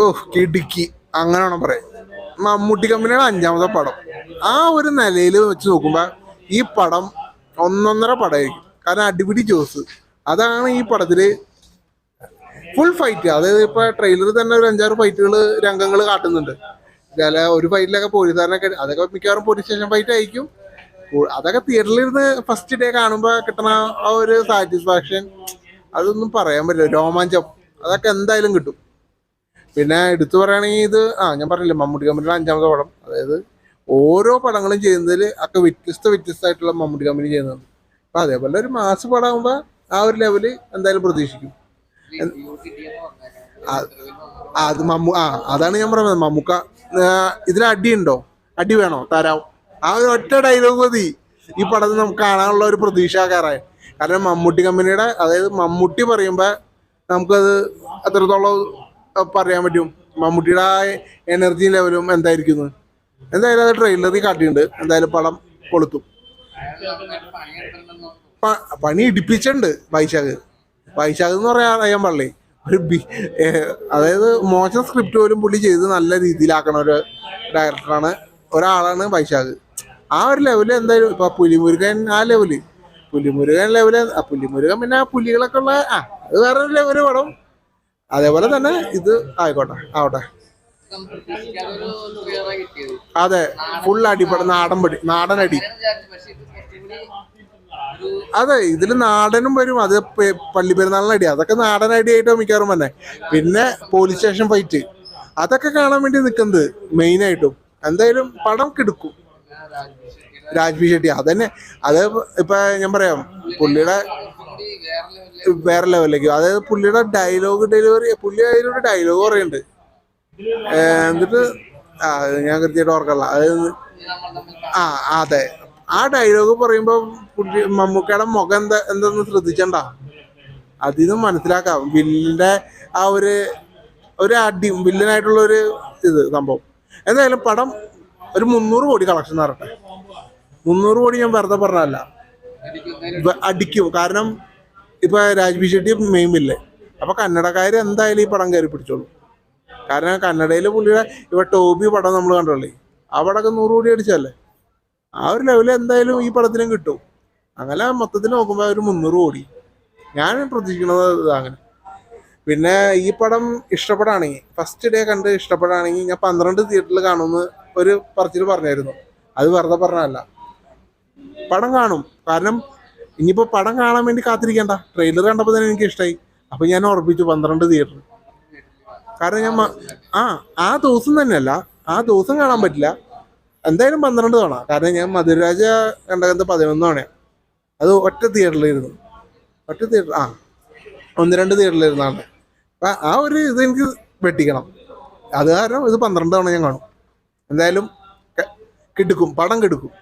ഓ കിടുക്കി. അങ്ങനെ വേണം പറയാം മമ്മൂട്ടി കമ്പനിയുടെ അഞ്ചാമത്തെ പടം. ആ ഒരു നിലയിൽ വെച്ച് നോക്കുമ്പോൾ ഈ പടം ഒന്നൊന്നര പടമായിരിക്കും. കാരണം അടിപിടി ജോസ്. അതാണ് ഈ പടത്തിൽ ഫുൾ ഫൈറ്റ് അതായത് ഇപ്പൊ ട്രെയിലർ തന്നെ ഒരു അഞ്ചാറ് ഫൈറ്റുകൾ രംഗങ്ങൾ കാട്ടുന്നുണ്ട്. ചില ഒരു ഫൈറ്റിലൊക്കെ പോലീസുകാരനൊക്കെ അതൊക്കെ മിക്കവാറും പോലീസ് സ്റ്റേഷൻ ഫൈറ്റ് ആയിരിക്കും. അതൊക്കെ തിയേറ്ററിലിരുന്ന് ഫസ്റ്റ് ഡേ കാണുമ്പോൾ കിട്ടണ ആ ഒരു സാറ്റിസ്ഫാക്ഷൻ അതൊന്നും പറയാൻ പറ്റില്ല. രോമാഞ്ചം. അതൊക്കെ എന്തായാലും കിട്ടും. പിന്നെ എടുത്തു പറയുകയാണെങ്കിൽ ഇത് ആ ഞാൻ പറഞ്ഞില്ല മമ്മൂട്ടി കമ്പനിയുടെ അഞ്ചാമത്തെ പടം. അതായത് ഓരോ പടങ്ങളും ചെയ്യുന്നതിൽ ഒക്കെ വ്യത്യസ്ത വ്യത്യസ്തമായിട്ടുള്ള മമ്മൂട്ടി കമ്പനി ചെയ്യുന്നുണ്ട്. അപ്പം അതേപോലെ ഒരു മാസ് പടമാകുമ്പോൾ ആ ഒരു ലെവൽ എന്തായാലും പ്രതീക്ഷിക്കും. അത് മമ്മു ആ അതാണ് ഞാൻ പറയുന്നത് മമ്മൂക്ക ഇതിന് അടി അടിയുണ്ടോ? അടി വേണോ? തരാം ആ ഒരു ഒറ്റ ഡയലോഗ് മതി. ഈ പടത്തിൽ നമുക്ക് കാണാനുള്ള ഒരു പ്രതീക്ഷ കയറാൻ കാരണം മമ്മൂട്ടി കമ്പനിയുടെ അതായത് മമ്മൂട്ടി പറയുമ്പോൾ നമുക്കത് അത്രത്തോളം പറയാൻ പറ്റും. മമ്മൂട്ടിയുടെ ആ എനർജി ലെവലും എന്തായിരിക്കുന്നു? എന്തായാലും അത് ട്രെയിലറിൽ കാട്ടിയിട്ടുണ്ട്. എന്തായാലും പടം കൊളുത്തും. പണി ഇടിപ്പിച്ചിട്ടുണ്ട് വൈശാഖ്. വൈശാഖ് എന്ന് പറയാൻ അറിയാൻ പാടില്ലേ? ഒരു ബി- അതായത് മോശം സ്ക്രിപ്റ്റ് പോലും പുള്ളി ചെയ്ത് നല്ല രീതിയിലാക്കണ ഒരു ഡയറക്ടറാണ് ഒരാളാണ് വൈശാഖ്. ആ ഒരു ലെവലിൽ എന്തായാലും ഇപ്പൊ പുലിമുരുകൻ ആ ലെവൽ പുലിമുരുകൻ ലെവൽ പുലിമുരുകൻ പിന്നെ ആ പുലികളൊക്കെ ഉള്ള ആ അത് വേറെ ഒരു ലെവൽ പടം. അതേപോലെ തന്നെ ഇത് ആയിക്കോട്ടെ ആവട്ടെ. അതെ ഫുൾ അടിപട നാടൻ പടി നാടൻ അടി അതെ ഇതിൽ നാടനും വരും അത് പള്ളി പെരുന്നാളിന് അടി അതൊക്കെ നാടൻ അടിയായിട്ട് മിക്കവാറും തന്നെ പിന്നെ പോലീസ് സ്റ്റേഷൻ ഫൈറ്റ് അതൊക്കെ കാണാൻ വേണ്ടി നിൽക്കുന്നത് മെയിൻ ആയിട്ടും. എന്തായാലും പടം കിടക്കും. രാജ്ബി ഷെട്ടി അതന്നെ. അത് ഇപ്പൊ ഞാൻ പറയാം പുള്ളിയുടെ വേറെ ലെവലിലേക്ക് അതായത് പുള്ളിയുടെ ഡയലോഗ് ഡെലിവറി പുള്ളി അതിലൊരു ഡയലോഗ് പറയുന്നുണ്ട് എന്നിട്ട് ആ ഞാൻ കൃത്യമായിട്ട് ഓർക്കല്ല അതായത് ആ അതെ. ആ ഡയലോഗ് പറയുമ്പോ പുള്ളി മമ്മൂക്കയുടെ മുഖം എന്താ എന്തെന്ന് ശ്രദ്ധിച്ചണ്ട. അതിന്ന് മനസ്സിലാക്കാം. വില്ലിന്റെ ആ ഒരു ഒരു അടി വില്ലനായിട്ടുള്ള ഒരു ഇത് സംഭവം. എന്തായാലും പടം ഒരു മുന്നൂറ് കോടി കളക്ഷൻ നടട്ടെ മുന്നൂറ് കോടി ഞാൻ വെറുതെ പറഞ്ഞല്ല അടിക്കും. കാരണം ഇപ്പൊ രാജ്ബി ഷെട്ടി മെയിമില്ലേ അപ്പോൾ അപ്പൊ കന്നഡക്കാര് എന്തായാലും ഈ പടം കയറി പിടിച്ചോളൂ. കാരണം കന്നഡയിൽ പുള്ളിയുടെ ഇപ്പൊ ടോബി പടം നമ്മൾ കണ്ടോളേ ആ പടമൊക്കെ നൂറ് കോടി അടിച്ചല്ലേ ആ ഒരു ലെവലിൽ എന്തായാലും ഈ പടത്തിനും കിട്ടും. അങ്ങനെ മൊത്തത്തിൽ നോക്കുമ്പോൾ ഒരു മുന്നൂറ് കോടി. ഞാൻ പ്രതീക്ഷിക്കുന്നത് അങ്ങനെ. പിന്നെ ഈ പടം ഇഷ്ടപ്പെടുകയാണെങ്കിൽ ഫസ്റ്റ് ഡേ കണ്ട് ഇഷ്ടപ്പെടുകയാണെങ്കിൽ ഞാൻ പന്ത്രണ്ട് തിയേറ്ററിൽ കാണുമെന്ന് ഒരു പറച്ചിൽ പറഞ്ഞായിരുന്നു. അത് വെറുതെ പറഞ്ഞതല്ല. പടം കാണും. കാരണം ഇനിയിപ്പോൾ പടം കാണാൻ വേണ്ടി കാത്തിരിക്കണ്ട. ട്രെയിലർ കണ്ടപ്പോൾ തന്നെ എനിക്ക് ഇഷ്ടമായി അപ്പം ഞാൻ ഉറപ്പിച്ചു പന്ത്രണ്ട് തിയേറ്റർ കാരണം ഞാൻ ആ ആ ദിവസം തന്നെയല്ല ആ ദിവസം കാണാൻ പറ്റില്ല. എന്തായാലും പന്ത്രണ്ട് തവണ. കാരണം ഞാൻ മധുരരാജ കണ്ടകത്ത് പതിനൊന്ന് തവണയാണ് അത് ഒറ്റ തിയേറ്ററിലിരുന്നു ഒറ്റ തിയേറ്റർ ആ ഒന്ന് രണ്ട് തിയേറ്ററിലിരുന്നാണ് അപ്പം ആ ഒരു ഇത് എനിക്ക് വെട്ടിക്കണം. അത് കാരണം ഇത് പന്ത്രണ്ട് തവണ ഞാൻ കാണും. എന്തായാലും കിടുക്കും പടം കിടുക്കും.